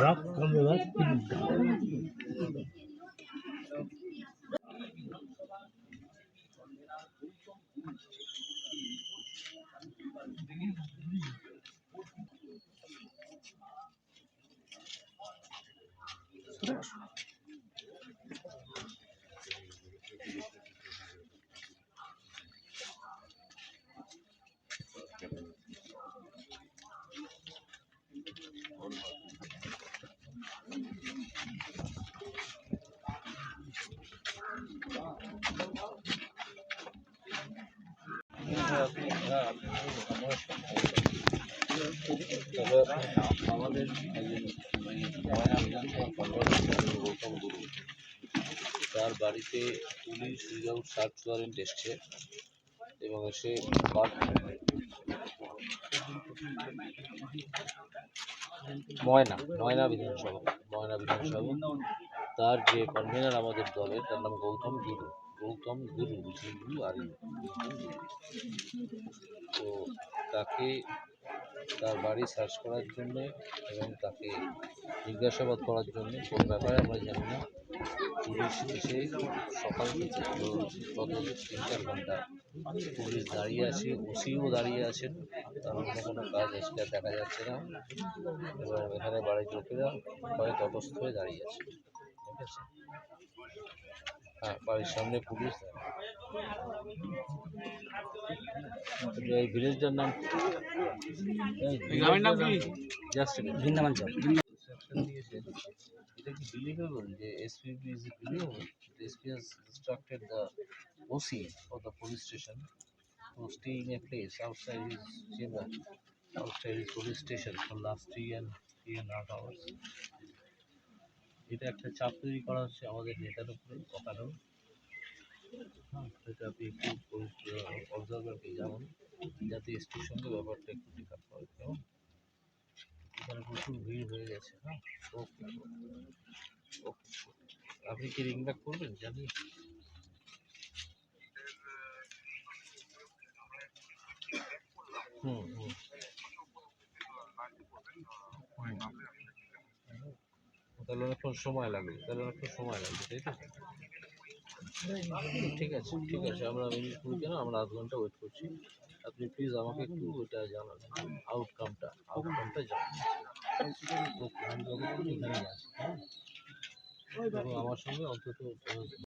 রাখ কমবে রাখ আমাদের ময়না বিধানসভা তার বাড়িতে পুলিশ উইদাউট সার্চ ওয়ারেন্ট এসছে এবং এসে ময়না ময়না বিধানসভা ময়না বিধানসভা। তার যে কনভেনার আমাদের দলের, তার নাম গৌতম গুরু গৌতম গুরু গুরু আর তো তাকে তার বাড়ি সার্চ করার জন্য এবং তাকে জিজ্ঞাসাবাদ করার জন্য কোন ব্যাপারে আমরা জানি না। পুলিশ এসে সকাল থেকে তিন চার ঘণ্টা পুলিশ দাঁড়িয়ে আছে ওসিও দাঁড়িয়ে আছেন। তার অন্য কোনো কাজ আজকে দেখা যাচ্ছে না। এবং এখানে বাড়ির লোকেরা ভয়ে তটস্থ হয়ে দাঁড়িয়ে আছে। ঠিক আছে? হ্যাঁ বাড়ির সামনে পুলিশ। এই ভিলেজটার নাম? গ্রামের নাম কি? জাস্ট বৃন্দাবন চক এটা কি believable যে believable? The SP has instructed the OC of the police station to stay in a place outside his chamber, outside his police station for last three and three and a half hours. এটা একটা চাপ তৈরি করা হচ্ছে আমাদের নেতার উপরে অকারণ হ্যাঁ এটা আপনি একটু অবজারভারকে জানান যাতে এসপির সঙ্গে ব্যাপারটা একটু পিক আপ করে কেমন এখানে প্রচুর ভিড় হয়ে গেছে হ্যাঁ? ওকে আপনি কি রিং ব্যাক করবেন, জানি? হুম হুম। তাহলে অনেকক্ষণ সময় লাগবে, তাহলে অনেকক্ষণ সময় লাগবে, তাই তো? ঠিক আছে ঠিক আছে। আমরা মিনিট কুড়ি কেন? আমরা আধ ঘণ্টা ওয়েট করছি। আপনি প্লিজ আমাকে একটু ওটা জানান। আউটকামটা আউটকামটা জানান। আমি যতক্ষণ এখানেই হ্যাঁ? আমার সঙ্গে অন্তত